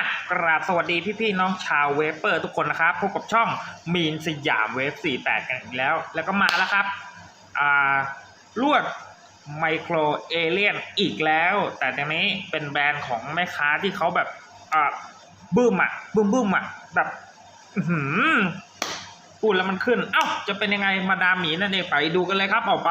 ะกราบสวัสดีพี่ๆน้องชาวเวเปอร์ทุกคนนะครับพบกับช่องมีนสยามเวฟ48 กันอีกแล้ว แล้วก็มาแล้วครับอ่าลวดไมโครเอเลียนอีกแล้ว แต่ตอนนี้เป็นแบรนด์ของแม่ค้าที่เขาแบบอ่าบึ้มอะบึ้มบึ้มอะแบบหือพูดแล้วมันขึ้น เอ้า จะเป็นยังไงมาดามหมีนั่นเองไปดูกันเลยครับออกไป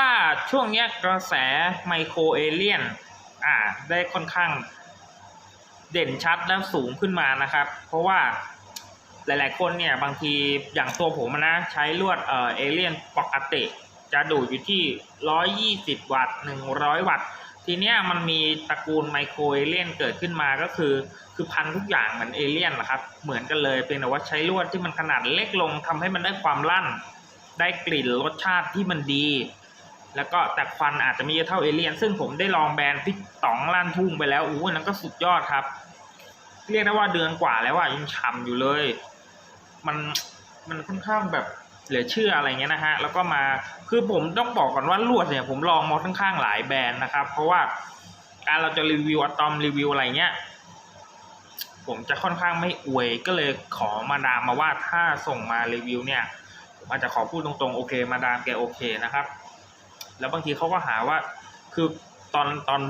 ว่าช่วงนี้กระแสไมโครเอเลียนอ่าได้ค่อนข้างเด่นชัดและสูงขึ้นมานะครับ เพราะว่าหลายๆ คนเนี่ยบางทีอย่างตัวผมนะ ใช้ลวดเอ่อเอเลียนปกติ จะดูดอยู่ที่ 120 วัตต์ 100 วัตต์ ทีเนี้ยมันมีตระกูลไมโครเอเลียนเกิดขึ้นมาก็คือ คือพันทุกอย่างเหมือนเอเลียนแหละครับ เหมือนกันเลยเพียงแต่ว่าใช้ลวดที่มันขนาดเล็กลงทำให้มันได้ความลั่น ได้กลิ่นรสชาติที่มันดี แล้วก็แต่ควันอาจจะไม่เยอะเท่าเอเลียน ซึ่งผมได้ลองแบรนด์พี่ต๋องลั่นทุ่งไปแล้วอู้นั้นก็สุดยอดครับ เรียกได้ว่าเดือนกว่าแล้วว่ายังฉ่ำอยู่เลย มันมันค่อนข้างแบบเหลือเชื่ออะไรเงี้ยนะฮะ แล้วก็มาคือผมต้องบอกก่อนว่าลวดเนี่ยผมลองมาค่อนข้างหลายแบรนด์นะครับ เพราะว่าการเราจะรีวิวอะตอมรีวิวอะไรเงี้ยผมจะค่อนข้างไม่อวยก็เลยขอมาดามมาว่าถ้าส่งมารีวิวเนี่ยผมอาจจะขอพูดตรงๆโอเค มาดามแกโอเคนะครับ แล้วบางทีเขาก็หาว่า คือตอนตอน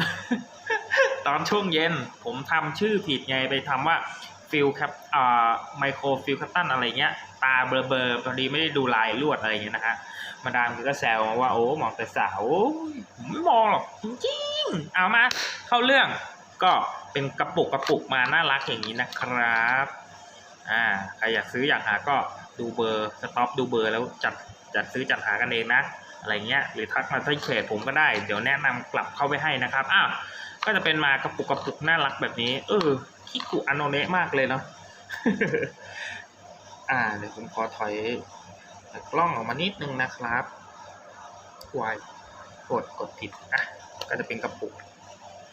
ตอนช่วงเย็น ผมทำชื่อผิดไงไปทำว่าฟิลแคปอ่าไมโครฟิลคัตตันอะไรเงี้ย ตาเบลอเบลอๆพอดีไม่ได้ดูลายลวดอะไรเงี้ยนะฮะ มาดามก็แซวว่าโอ้มองแต่สาวผมไม่มองหรอกจริงๆ เอามาเข้าเรื่องก็เป็นกระปุกกระปุกมาน่ารักอย่างนี้นะครับ อ่าใครอยากซื้ออยากหาก็ดูเบอร์สต็อปดูเบอร์แล้วจัดจัดซื้อจัดหากันเองนะ อะไรเงี้ยหรือทักมาที่เพจผมก็ได้ เดี๋ยวแนะนำกลับเข้าไปให้นะครับอ้าวก็จะเป็นมากระปุกกระปุกน่ารักแบบนี้ เออคิกุอโนเนะมากเลยเนาะอ่าเดี๋ยวผมขอถอยกล้องออกมานิดนึงนะครับวายกดกดผิดอะก็จะเป็นกระปุก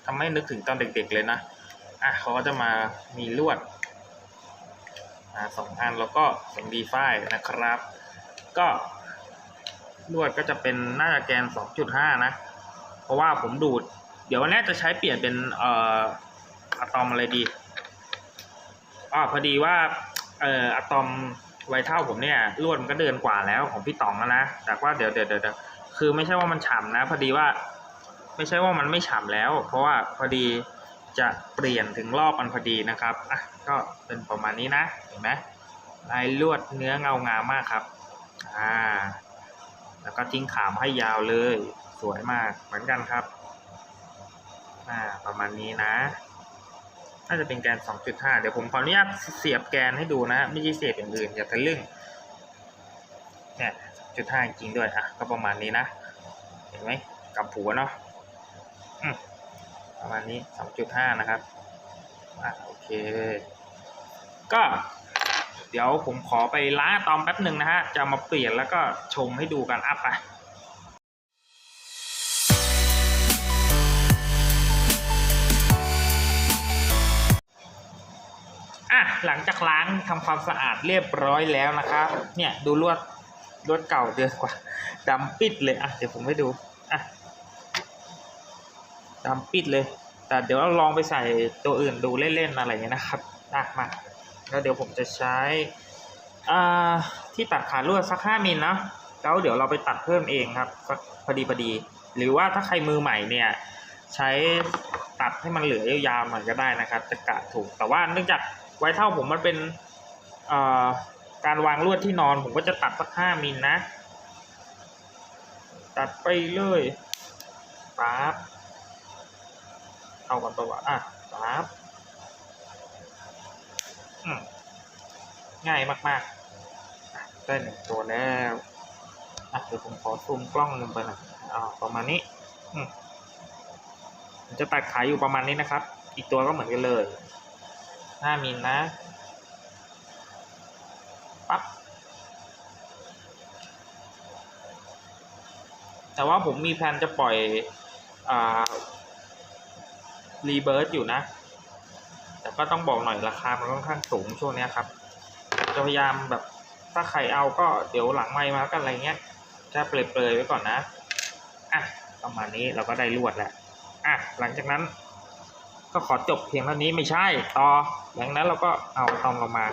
ทำให้นึกถึงตอนเด็กๆเลยนะอะเขาก็จะมามีลวดอ่าสองอันแล้วก็สังดีไฟนะครับ ก็ ลวดก็จะเป็นน่าจะแกน 2.5 นะ เพราะว่าผมดูด เดี๋ยววันนี้จะใช้เปลี่ยนเป็นเอ่ออะตอมอะไรดีอ๋อพอดีว่าเอ่ออะตอมไวเท่าผมเนี่ยลวดมันก็เดินกว่าแล้วของพี่ต๋องแล้วนะ แต่ว่าเดี๋ยวเดี๋ยวเดี๋ยวคือไม่ใช่ว่ามันฉ่ำนะ พอดีว่า ไม่ใช่ว่ามันไม่ฉ่ำแล้ว เพราะว่าพอดีจะเปลี่ยนถึงรอบมันพอดีนะครับอะก็เป็นประมาณนี้นะ เห็นไหมลายลวดเนื้อเงางามมากครับ อ่า แล้วก็ทิ้งขามให้ยาวเลย สวยมากเหมือนกันครับประมาณนี้นะน่าจะเป็นแกน 2.5 เดี๋ยวผมขออนุญาตเสียบแกนให้ดูนะ ไม่ใช่เสียบอย่างอื่นอย่าทะลึ่งเนี่ย2.5จริงด้วยอะก็ประมาณนี้นะ เห็นไหมกับผัวเนาะประมาณนี้ 2.5 นะครับอะโอเค ก็ เดี๋ยวผมขอไปล้างตอมแป๊บหนึ่งนะฮะ จะมาเปลี่ยนแล้วก็ชมให้ดูกันอัพไปอะหลังจากล้างทำความสะอาดเรียบร้อยแล้วนะครับ เนี่ยดูลวดลวดเก่าเดือนกว่าดำปิดเลยอะเดี๋ยวผมให้ดูอะดำปิดเลย แต่เดี๋ยวเราลองไปใส่ตัวอื่นดูเล่นๆอะไรเงี้ยนะครับอะมา แล้วเดี๋ยวผมจะใช้ที่ตัดขาลวดสักห้ามิลนะแล้วเดี๋ยวเราไปตัดเพิ่มเองครับสักพอดีพอดี หรือว่าถ้าใครมือใหม่เนี่ยใช้ตัดให้มันเหลือยาวๆหน่อยก็ได้นะครับ จะกะถูกแต่ว่าเนื่องจากไว้เท่าผมมันเป็นการวางลวดที่นอน ผมก็จะตัดสักห้ามิลนะ ตัดไปเลยปั๊บเอากันตัวอะปั๊บ ง่ายมากๆ ได้หนึ่งตัวแล้วอะเดี๋ยวผมขอซูมกล้องลงไปหน่อยอ่าประมาณนี้อืมจะตัดขายอยู่ประมาณนี้นะครับ อีกตัวก็เหมือนกันเลยห้ามิลนะปั๊บแต่ว่าผมมีแผนจะปล่อยอ่ารีเบิร์อยู่นะ ก็ต้องบอกหน่อยราคามันค่อนข้างสูงช่วงนี้ครับ จะพยายามแบบถ้าใครเอาก็เดี๋ยวหลังไมค์มาแล้วกันอะไรเงี้ยแค่เปลยๆไว้ก่อนนะอะประมาณนี้เราก็ได้ลวดแล้วอะหลังจากนั้น ก็ขอจบเพียงเท่านี้ไม่ใช่ต่อหลังนั้นเราก็เอาตอมลงมา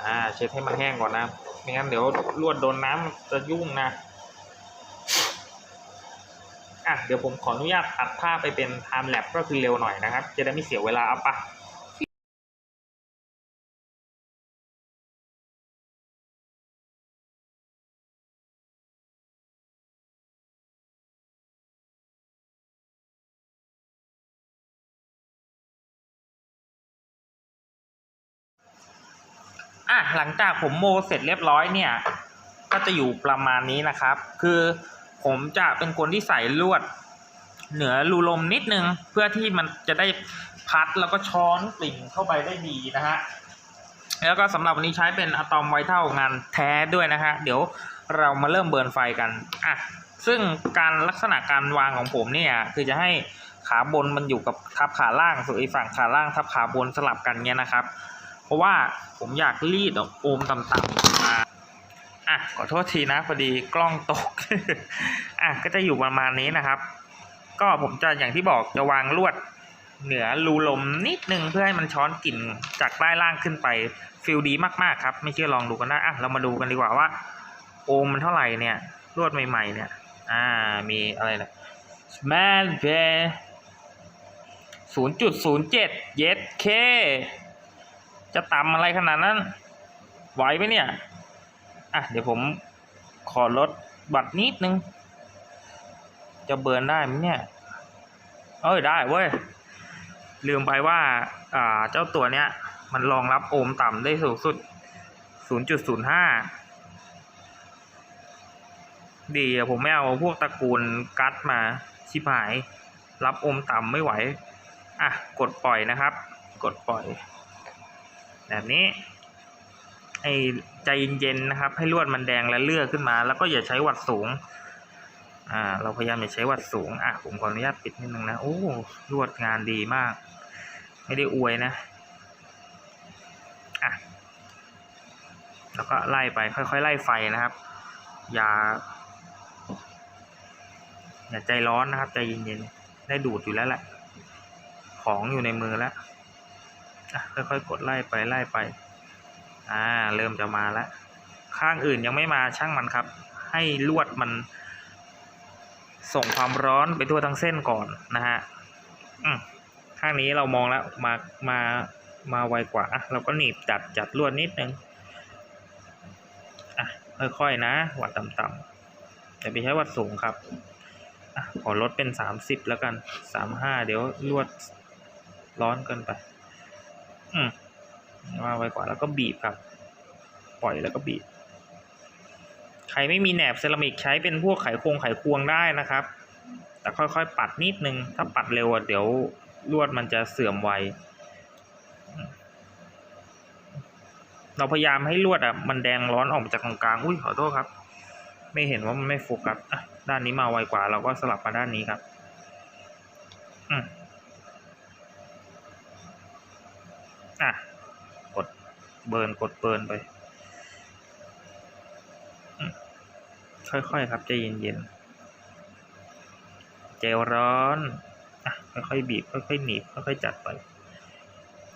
อ่าเช็ดให้มันแห้งก่อนนะไม่งั้นเดี๋ยวลวดโดนน้ำจะยุ่งนะอะเดี๋ยวผมขออนุญาตตัดภาพไปเป็น time lapse ก็คือเร็วหน่อยนะครับ จะได้ไม่เสียเวลาเอาปะ หลังจากผมโมเสร็จเรียบร้อยเนี่ย ก็จะอยู่ประมาณนี้นะครับ คือผมจะเป็นคนที่ใส่ลวด เหนือรูลมนิดนึง เพื่อที่มันจะได้พัดแล้วก็ช้อนกลิ่นเข้าไปได้ดีนะฮะแล้วก็สำหรับวันนี้ใช้เป็นอะตอมไวเท่างานแท้ด้วยนะฮะเดี๋ยวเรามาเริ่มเบิร์นไฟกันอะซึ่งการลักษณะการวางของผมเนี่ยคือจะให้ขาบนมันอยู่กับทับขาล่างส่วนอีกฝั่งขาล่างทับขาบนสลับกันเนี่ยนะครับ ราะว่าผมอยากรีดโอมต่ำๆมาอะขอโทษทีนะพอดีกล้องตกอะก็จะอยู่ประมาณนี้นะครับ ก็ผมจะอย่างที่บอกจะวางลวดเหนือรูลมนิดนึงเพื่อให้มันช้อนกลิ่นจากใต้ล่างขึ้นไปฟิลดีมากๆครับ ไม่เชื่อลองดูกันได้อะเรามาดูกันดีกว่าว่า โอมมันเท่าไหร่เนี่ยลวดใหม่ๆเนี่ย อ่ามีอะไรนะ Small Bear ศูนย์จุดศูนย์เจ็ดเย็ดเค จะต่ำอะไรขนาดนั้น ไหวไหมเนี่ย อะ เดี๋ยวผมขอลดบัตรนิดนึง จะเบิร์นได้ไหมเนี่ย เอ้ย ได้เว้ย ลืมไปว่า อ่า เจ้าตัวเนี้ย มันรองรับโอห์มต่ำได้สูงสุด 0.05 ดีอะผมไม่เอาพวกตระกูลกัดมา ชิบหาย รับโอห์มต่ำไม่ไหว อะ กดปล่อยนะครับ กดปล่อย แบบนี้ไอ้ใจเย็นๆนะครับ ให้ลวดมันแดงและเลือกขึ้นมา แล้วก็อย่าใช้วัดสูงอ่าเราพยายามอย่าใช้วัดสูงอะผมขออนุญาตปิดนิดนึงนะโอ้ลวดงานดีมาก ไม่ได้อวยนะอะแล้วก็ไล่ไปค่อยๆไล่ไฟนะครับ อย่าอย่าใจร้อนนะครับ ใจเย็นๆได้ดูดอยู่แล้วแหละของอยู่ในมือแล้ว ค่อยๆกดไล่ไปไล่ไป อ่า เริ่มจะมาแล้ว ข้างอื่นยังไม่มาช่างมันครับ ให้ลวดมัน ส่งความร้อนไปทั่วทั้งเส้นก่อนนะฮะอืมข้างนี้เรามองแล้วมา มา มาไวกว่าอะเราก็หนีบจัดจัดลวดนิดนึง อะค่อยๆนะวัดต่ำๆอย่าไปใช้วัดสูงครับอะขอลดเป็นสามสิบแล้วกันสามห้าเดี๋ยวลวดร้อนเกินไป อืมมาไวกว่าแล้วก็บีบครับ ปล่อยแล้วก็บีบ ใครไม่มีแหนบเซรามิกใช้เป็นพวกไขควงไขควงได้นะครับ แต่ค่อยๆ ปัดนิดนึง ถ้าปัดเร็วอะเดี๋ยวลวดมันจะเสื่อมไว เราพยายามให้ลวดอะมันแดงร้อนออกมาจากตรงกลาง อุ้ยขอโทษครับ ไม่เห็นว่ามันไม่โฟกัสอะด้านนี้มาไวกว่า เราก็สลับมาด้านนี้ครับ อืม อะ กดเบิร์นกดเบิร์นไป ค่อยๆครับใจเย็นๆเจลร้อน อะ ค่อยๆบีบ ค่อยๆหนีบ ค่อยๆจัดไป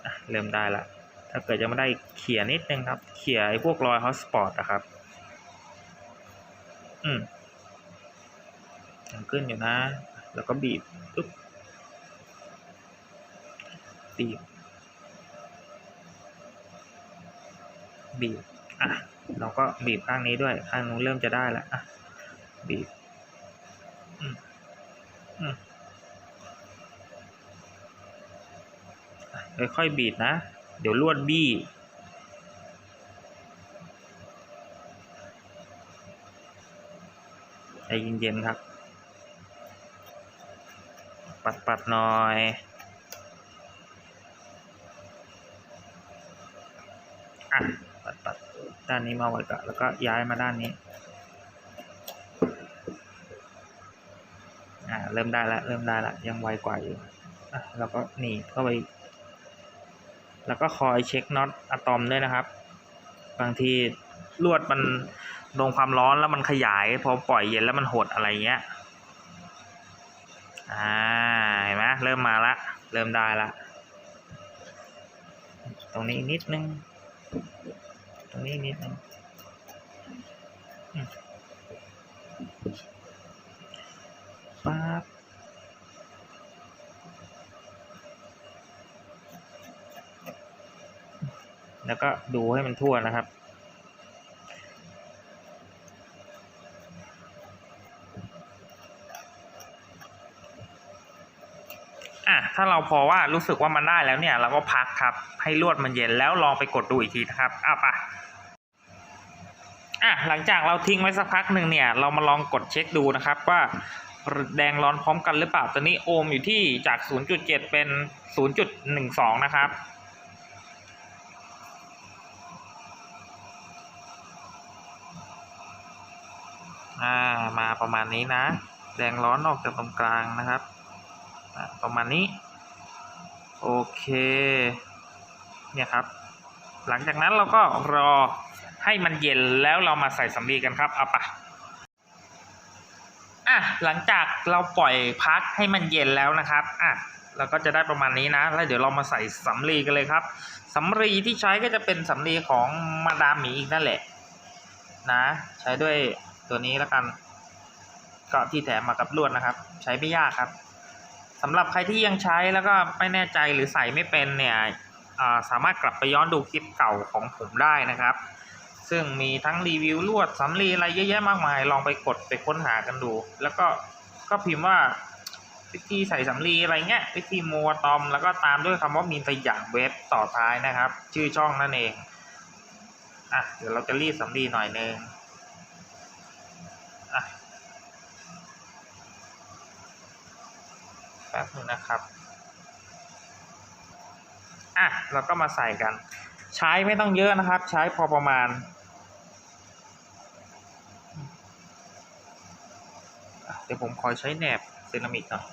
อะ เริ่มได้ละ ถ้าเกิดจะไม่ได้เขี่ยนิดนึงครับ เขี่ยไอ้พวกรอยฮอสปอร์ตนะครับ อืมยังขึ้นอยู่นะ แล้วก็บีบปึ๊บบีบ บีบอะเราก็บีบข้างนี้ด้วยข้างนู้นเริ่มจะได้แล้วอะบีบอืมอืมอะค่อยๆบีบนะ เดี๋ยวลวดบี้ใจเย็นๆครับ ปัดปัดหน่อย อะ ปัดปั ด้านนี้มาไว้ก่อนแล้วก็ย้ายมาด้านนี้อ่าเริ่มได้ล้วเริ่มได้ล้วยังไวกว่าอยู่อะแล้วก็หนีเข้าไป แล้วก็คอยเช็คน็อตอะตอมด้วยนะครับ บางทีลวดมันโดนความร้อนแล้วมันขยาย พอปล่อยเย็นแล้วมันหดอะไรเงี้ยอ่าเห็นไหมเริ่มมาละ เริ่มได้ละ ตรงนี้นิดนึง ตรงนี้นิดนึงอืมปั๊บแล้วก็ดูให้มันทั่วนะครับ อะ ถ้าเราพอว่ารู้สึกว่ามันได้แล้วเนี่ย เราก็พักครับ ให้ลวดมันเย็นแล้วลองไปกดดูอีกทีนะครับอะไปะ อะหลังจากเราทิ้งไว้สักพักหนึ่งเนี่ย เรามาลองกดเช็คดูนะครับว่าแดงร้อนพร้อมกันหรือเปล่า ตอนนี้โอห์มอยู่ที่จาก 0.7 เป็น 0.12 นะครับ อ่า มาประมาณนี้นะ แดงร้อนออกจากตรงกลางนะครับ ประมาณนี้ โอเค เนี่ยครับ หลังจากนั้นเราก็รอ ให้มันเย็นแล้วเรามาใส่สำลีกันครับเอาปะอะหลังจากเราปล่อยพักให้มันเย็นแล้วนะครับอะเราก็จะได้ประมาณนี้นะ แล้วเดี๋ยวเรามาใส่สำลีกันเลยครับสำลีที่ใช้ก็จะเป็นสำลีของมาดามหมีอีกนั่นแหละ นะ ใช้ด้วยตัวนี้แล้วกันก็ที่แถมมากับลวดนะครับ ใช้ไม่ยากครับสำหรับใครที่ยังใช้แล้วก็ไม่แน่ใจหรือใส่ไม่เป็นเนี่ยสามารถกลับไปย้อนดูคลิปเก่าของผมได้นะครับ ซึ่งมีทั้งรีวิวลวดสำลีอะไรเยอะแยะมากมาย ลองไปกดไปค้นหากันดู แล้วก็ก็พิมพ์ว่าวิธีใส่สำลีอะไรเงี้ยวิธีมัวตอมแล้วก็ตามด้วยคำว่ามีสยามเว็บต่อท้ายนะครับ ชื่อช่องนั่นเองอะเดี๋ยวเราจะรีดสำลีหน่อยนึงอะแป๊บนึงนะครับอะเราก็มาใส่กัน ใช้ไม่ต้องเยอะนะครับ ใช้พอประมาณ เดี๋ยวผมคอยใช้แหนบเซรามิกหน่อย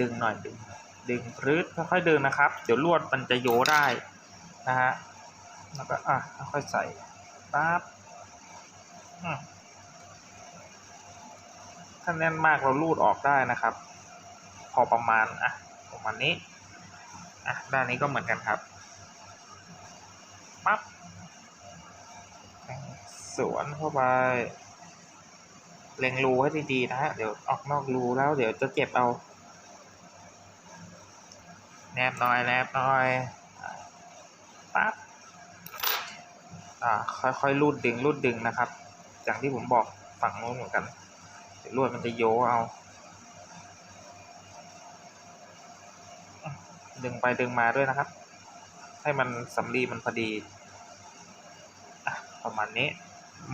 ดึงหน่อยดึงดึงรืดค่อยๆดึงนะครับ เดี๋ยวลวดมันจะโยได้นะฮะแล้วก็อะค่อยใส่ปั๊บถ้าแน่นมากเราลูดออกได้นะครับ พอประมาณอะประมาณนี้อะด้านนี้ก็เหมือนกันครับ ปั๊บสวนเข้าไป เล็งรูให้ดีๆนะฮะ เดี๋ยวออกนอกรูแล้วเดี๋ยวจะเจ็บเอา แนบหน่อยแนบหน่อยปั๊บอ่าค่อยๆรูดดึงรูดดึงนะครับ อย่างที่ผมบอกฝั่งโน้นเหมือนกันเดี๋ยวลวดมันจะโยเอา ดึงไปดึงมาด้วยนะครับ ให้มันสำลีมันพอดี ประมาณนี้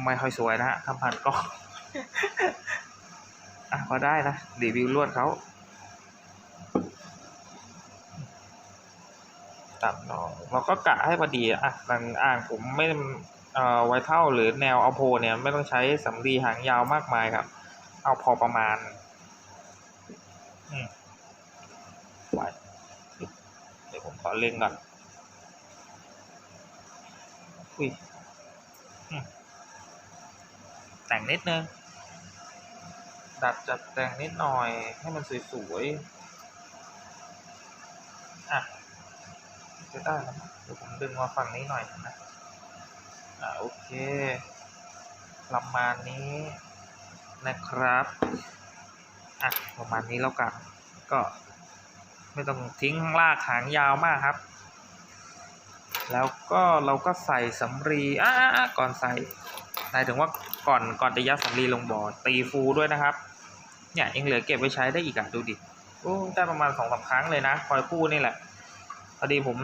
ไม่ค่อยสวยนะฮะทำผ่านกล้องอะพอได้นะรีวิวลวดเขาตัดหนอกเราก็กะให้พอดีอะหลังอ่างผมไม่เอ่อไวเท่าหรือแนวเอาโพเนี่ยไม่ต้องใช้สำลีหางยาวมากมายครับ เอาพอประมาณอืมไว้เดี๋ยวผมขอเล็งก่อนอุ้ยอืม แต่งนิดนึง ดัดจัดแต่งนิดหน่อยให้มันสวยๆ อะจะได้แล้วมั้งเดี๋ยวผมดึงมาฝั่งนี้หน่อยนะ อะโอเค ประมาณนี้นะครับ อะประมาณนี้แล้วกัน ก็ไม่ต้องทิ้งลากหางยาวมากครับ แล้วก็เราก็ใส่สำลีอ่าก่อนใส่ หมายถึงว่าก่อนก่อนจะยัดสำลีลงบ่อตีฟูด้วยนะครับ เนี่ยยังเหลือเก็บไว้ใช้ได้อีกอะดูดิโอ้ได้ประมาณสองสาครั้งเลยนะคอยคู่นี่แหละพอดีผม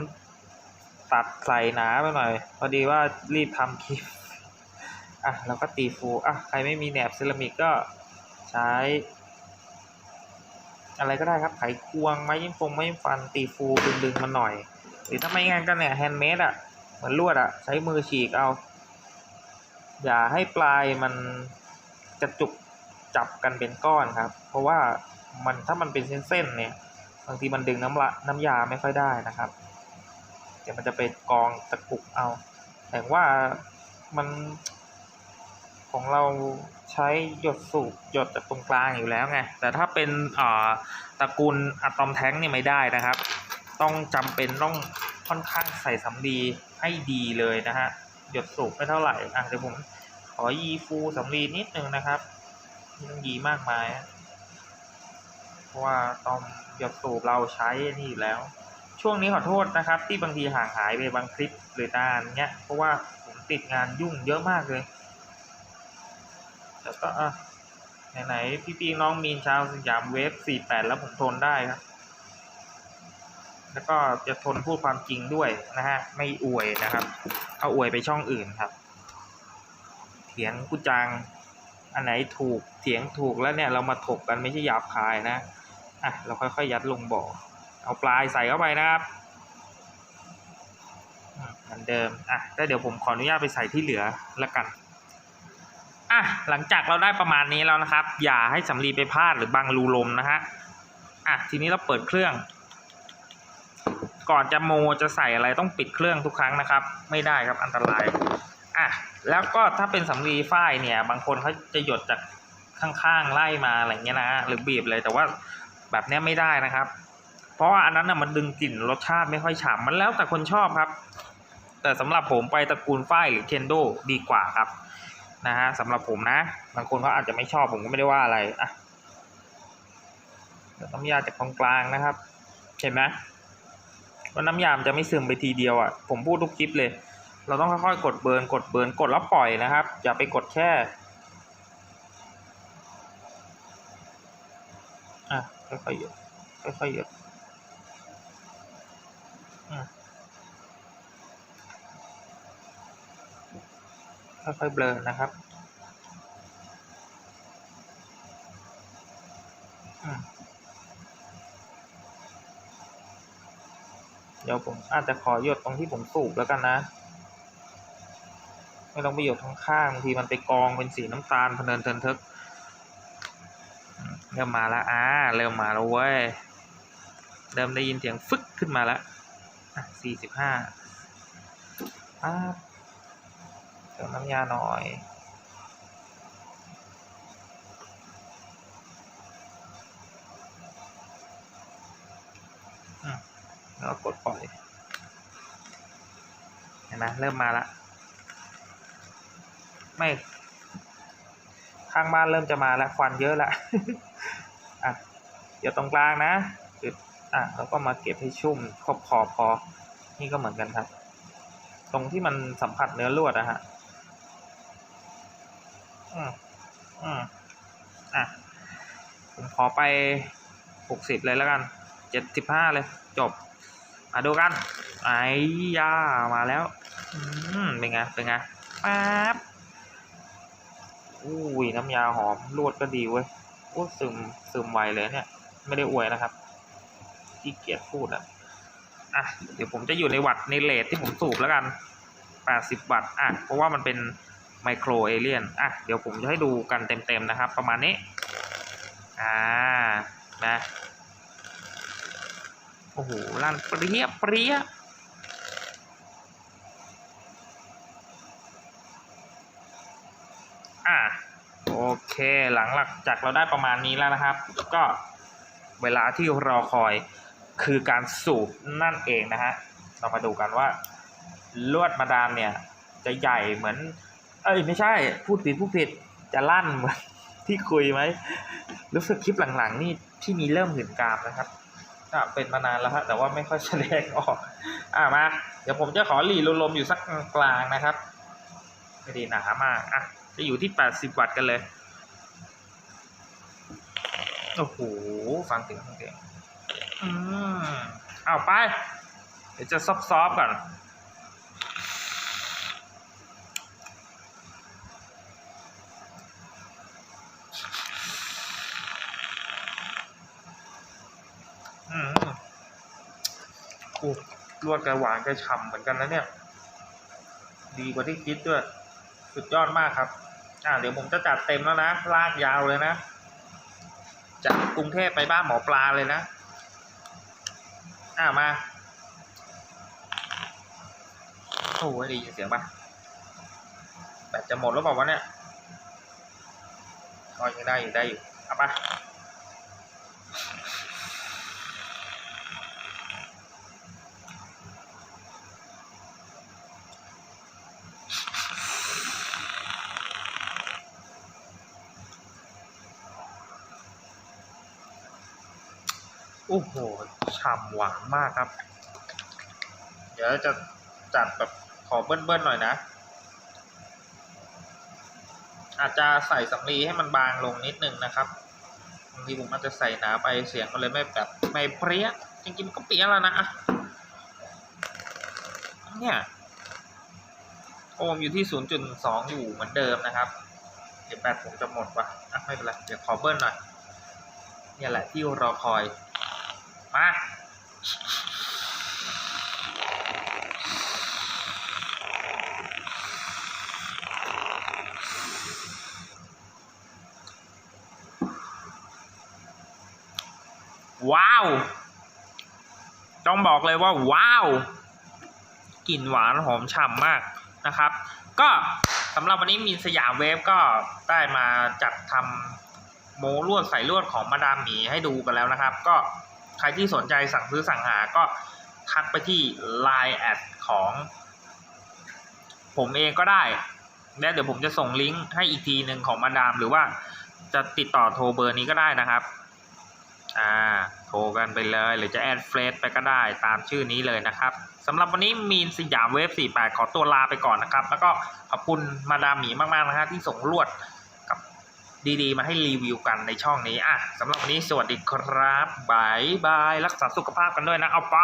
ตัดใส่หนาไปหน่อย พอดีว่ารีบทำคลิปอะเราก็ตีฟูอะใครไม่มีแหนบเซรามิกก็ใช้ อะไรก็ได้ครับไขควงไม้ยิ้มฟงไม้ยิ้มฟันตีฟูดึงดึงมันหน่อย หรือถ้าไม่งั้นก็เนี่ยแฮนด์เมดอะเหมือนลวดอะ ใช้มือฉีกเอา อย่าให้ปลายมันกระจุกจับกันเป็นก้อนครับ เพราะว่ามันถ้ามันเป็นเส้นๆเนี่ยบางทีมันดึงน้ำละน้ำยาไม่ค่อยได้นะครับ เดี๋ยวมันจะไปกองตะกุกเอา แต่ว่ามันของเราใช้หยดสูบหยดจากตรงกลางอยู่แล้วไง แต่ถ้าเป็นอ่าตระกูลอะตอมแท้งเนี่ยไม่ได้นะครับ ต้องจำเป็นต้องค่อนข้างใส่สำลีให้ดีเลยนะฮะ หยดสูบไม่เท่าไหร่อะเดี๋ยวผมขอยีฟูสำลีนิดนึงนะครับไม่ต้องยีมากมายเพราะว่าตอมหยดสูบเราใช้นี่อยู่แล้ว ช่วงนี้ขอโทษนะครับ ที่บางทีห่างหายไปบางคลิปหรือนานเงี้ยเพราะว่าผมติดงานยุ่งเยอะมากเลยแต่ก็อะไหนๆพี่ปีน้องมีนชาวสยามเวฟ48 แล้วผมทนได้ครับ แล้วก็จะทนพูดความจริงด้วยนะฮะไม่อวยนะครับ เอาอวยไปช่องอื่นครับเถียงกูจังอันไหนถูกเถียงถูกแล้วเนี่ยเรามาถกกันไม่ใช่หยาบคายนะอะเราค่อยๆยัดลงบ่อเอาปลายใส่เข้าไปนะครับเหมือนเดิมอะแล้วเดี๋ยวผมขออนุญาตไปใส่ที่เหลือละกันอะหลังจากเราได้ประมาณนี้แล้วนะครับ อย่าให้สำลีไปพลาดหรือบังรูลมนะฮะอะทีนี้เราเปิดเครื่อง ก่อนจะโมจะใส่อะไรต้องปิดเครื่องทุกครั้งนะครับ ไม่ได้ครับอันตรายอะแล้วก็ถ้าเป็นสำลีฝ้ายเนี่ย บางคนเขาจะหยดจากข้างๆไล่มาอะไรเงี้ยนะฮะหรือบีบเลยแต่ว่าแบบนี้ไม่ได้นะครับ เพราะว่าอันนั้นน่ะมันดึงกลิ่นรสชาติไม่ค่อยฉ่ำมันแล้วแต่คนชอบครับ แต่สำหรับผมไปตระกูลฝ้ายหรือเคนโดดีกว่าครับนะฮะสำหรับผมนะ บางคนเขาอาจจะไม่ชอบผมก็ไม่ได้ว่าอะไรอะน้ำยาจากตรงกลางนะครับ เห็นไหม ว่าน้ำยามจะไม่ซึมไปทีเดียวอะ ผมพูดทุกคลิปเลย เราต้องค่อยๆกดเบิร์นกดเบิร์นกดแล้วปล่อยนะครับ อย่าไปกดแค่อะค่อยๆหยดค่อยๆหยดอะค่อยๆเบลอนะครับอืม เดี๋ยวผมอาจจะขอหยดตรงที่ผมสูบแล้วกันนะ ไม่ต้องไปหยดข้างๆบางทีมันไปกองเป็นสีน้ำตาลพเนินเทินทึกเริ่มมาแล้วอ่าเริ่มมาแล้วเว้ยเริ่มได้ยินเสียงฟึกขึ้นมาแล้วอะสี่สิบห้าอ่าเติมน้ำยาหน่อย แล้วกดปล่อยเห็นไหมเริ่มมาละไม่ ข้างบ้านเริ่มจะมาแล้วควันเยอะละอะเดี๋ยวตรงกลางนะจุดอะแล้วก็มาเก็บให้ชุ่มขอบขอบพอ นี่ก็เหมือนกันครับ ตรงที่มันสัมผัสเนื้อลวดนะฮะอืมอืมอะผมขอไปหกสิบเลยแล้วกันเจ็ดสิบห้าเลยจบ มาดูกัน ไอ้ยามาแล้ว อืมเป็นไง เป็นไงป๊บอุ้ยน้ำยาหอมรวดก็ดีเว้ยโอ้ซึมซึมไวเลยเนี่ย ไม่ได้อวยนะครับขี้เกียจพูดอะอะเดี๋ยวผมจะอยู่ในวัตต์ในเลทที่ผมสูบแล้วกันแปดสิบวัตต์อะเพราะว่ามันเป็นไมโครเอเลียนอะเดี๋ยวผมจะให้ดูกันเต็มๆนะครับ ประมาณนี้ อ่า นะ อ้โหลั่นเปรี้ยเปรี้ยอะโอเคหลังหลักจากเราได้ประมาณนี้แล้วนะครับ ก็เวลาที่รอคอยคือการสูบนั่นเองนะฮะเรามาดูกันว่า ลวดมาดามเนี่ย จะใหญ่เหมือน เอ้ยไม่ใช่พูดผิดพูดผิดจะลั่นเหมือนที่คุยไหมรู้สึกคลิปหลังๆนี่ที่มีเริ่มหื่นกามนะครับ เป็นมานานแล้วฮะแต่ว่าไม่ค่อยแสดงออก อะมา เดี๋ยวผมจะขอหลีลมๆอยู่สักกลางนะครับ ไม่ดีหนามาก อะ จะอยู่ที่แปดสิบวัตต์กันเลย โอ้โห ฟังเสียงฟังเสียงอืมเอาไป เดี๋ยวจะซอฟๆก่อน โอ้ ลวดแกหวานแกฉ่ำเหมือนกันนะเนี่ย ดีกว่าที่คิดด้วย สุดยอดมากครับ อ่าเดี๋ยวผมจะจัดเต็มแล้วนะ ลากยาวเลยนะ จากกรุงเทพไปบ้านหมอปลาเลยนะ อ่ามา โอ้ยได้ยินเสียงปะแบตจะหมดแล้วบอกว่าวะเนี่ยก็ยังได้อยู่ได้อยู่เอาปะโอ้โห ฉ่ำหวานมากครับ เดี๋ยวจะจัดแบบขอเบิ้ลๆหน่อยนะ อาจจะใส่สำลีให้มันบางลงนิดนึงนะครับบางทีผมอาจจะใส่หนาไปเสียงมันเลยไม่แบบไม่เปรี้ยจริงๆมันก็เปรี้ยแล้วนะอะเนี่ยโอมอยู่ที่ 0.2 อยู่เหมือนเดิมนะครับ เดี๋ยวแบตผมจะหมดว่ะอะไม่เป็นไร เดี๋ยวขอเบิ้ลหน่อย เนี่ยแหละที่รอคอย มา ต้องบอกเลยว่าว้าวกลิ่นหวานหอมฉ่ำมากนะครับ ก็สำหรับวันนี้มีสยามเวฟก็ได้มาจัดทำโมลวดใส่ลวดของมาดามหมีให้ดูกันแล้วนะครับ ก็ใครที่สนใจสั่งซื้อสั่งหาก็ทักไปที่ Line แอดของ ผมเองก็ได้ แล้วเดี๋ยวผมจะส่งลิงก์ให้อีกทีหนึ่งของมาดามหรือว่าจะติดต่อโทรเบอร์นี้ก็ได้นะครับ อ่าโทรกันไปเลยหรือจะแอดเฟรชไปก็ได้ตามชื่อนี้เลยนะครับสำหรับวันนี้มีนสยามเวฟ48 ขอตัวลาไปก่อนนะครับ แล้วก็ขอบคุณมาดามหมีมากๆนะครับที่ส่งลวดกับดีๆ มาให้รีวิวกันในช่องนี้อะสำหรับวันนี้สวัสดีครับบายบาย รักษาสุขภาพกันด้วยนะ เอาไป